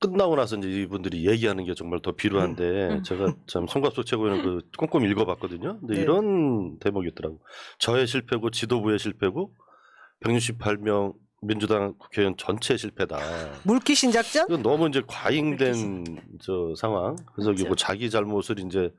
끝나고 나서 이제 이분들이 얘기하는 게 정말 더 필요한데 음. 제가 참 송갑석 최고위원 그 꼼꼼히 읽어봤거든요. 근데 네. 이런 대목이 있더라고. 저의 실패고 지도부의 실패고 168명 민주당 국회의원 전체 실패다. 물귀신 작전? 이건 너무 이제 과잉된 저 상황. 그래서 그렇죠. 이거 자기 잘못을 이제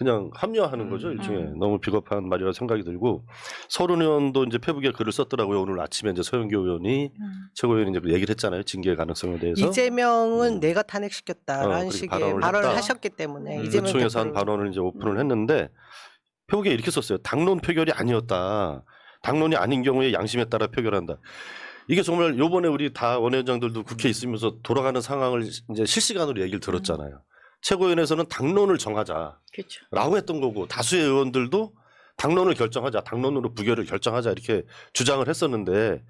그냥 합리화하는 거죠 음, 일종의 음. 너무 비겁한 말이라 생각이 들고 서른 의원도 이제 페북에 글을 썼더라고요 오늘 아침에 이제 서영교 의원이 최고위원이 이제 그 얘기를 했잖아요 징계 가능성에 대해서 이재명은 음. 내가 어, 탄핵시켰다라는 그렇게 식의 발언을 발언을. 하셨기 때문에 음. 이재명 의총에서 한 발언을 이제 오픈을 음. 했는데 페북에 이렇게 썼어요 당론 표결이 아니었다 당론이 아닌 경우에 양심에 따라 표결한다 이게 정말 요번에 우리 다 원위원장들도 국회에 있으면서 돌아가는 상황을 이제 실시간으로 얘기를 들었잖아요 최고위원회에서는 당론을 정하자 그렇죠. 라고 했던 거고 다수의 의원들도 당론을 결정하자 당론으로 부결을 결정하자 이렇게 주장을 했었는데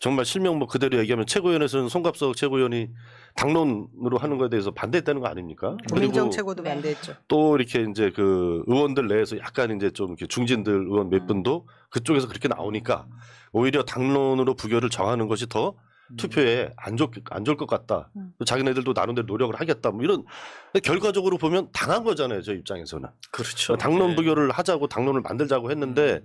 정말 실명 뭐 그대로 얘기하면 최고위원회에서는 송갑석 최고위원이 당론으로 하는 거에 대해서 반대했다는 거 아닙니까? 고민정 그리고 최고도 네. 반대했죠. 또 이렇게 이제 그 의원들 내에서 약간 이제 좀 이렇게 중진들 의원 몇 음. 분도 그쪽에서 그렇게 나오니까 오히려 당론으로 부결을 정하는 것이 더 투표에 안, 좋, 안 좋을 것 같다. 음. 또 자기네들도 나름대로 노력을 하겠다. 뭐 이런 결과적으로 보면 당한 거잖아요. 저 입장에서는. 그렇죠. 당론 네. 부결을 하자고 당론을 만들자고 했는데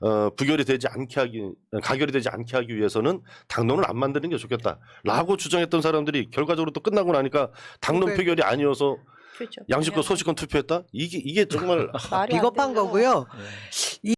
어, 부결이 되지 않게 하기 가결이 되지 않게 하기 위해서는 당론을 안 만드는 게 좋겠다라고 주장했던 사람들이 결과적으로 또 끝나고 나니까 당론 그게- 표결이 아니어서 그렇죠. 양심껏 소식권 투표했다 이게 이게 정말 비겁한. 거고요. 네.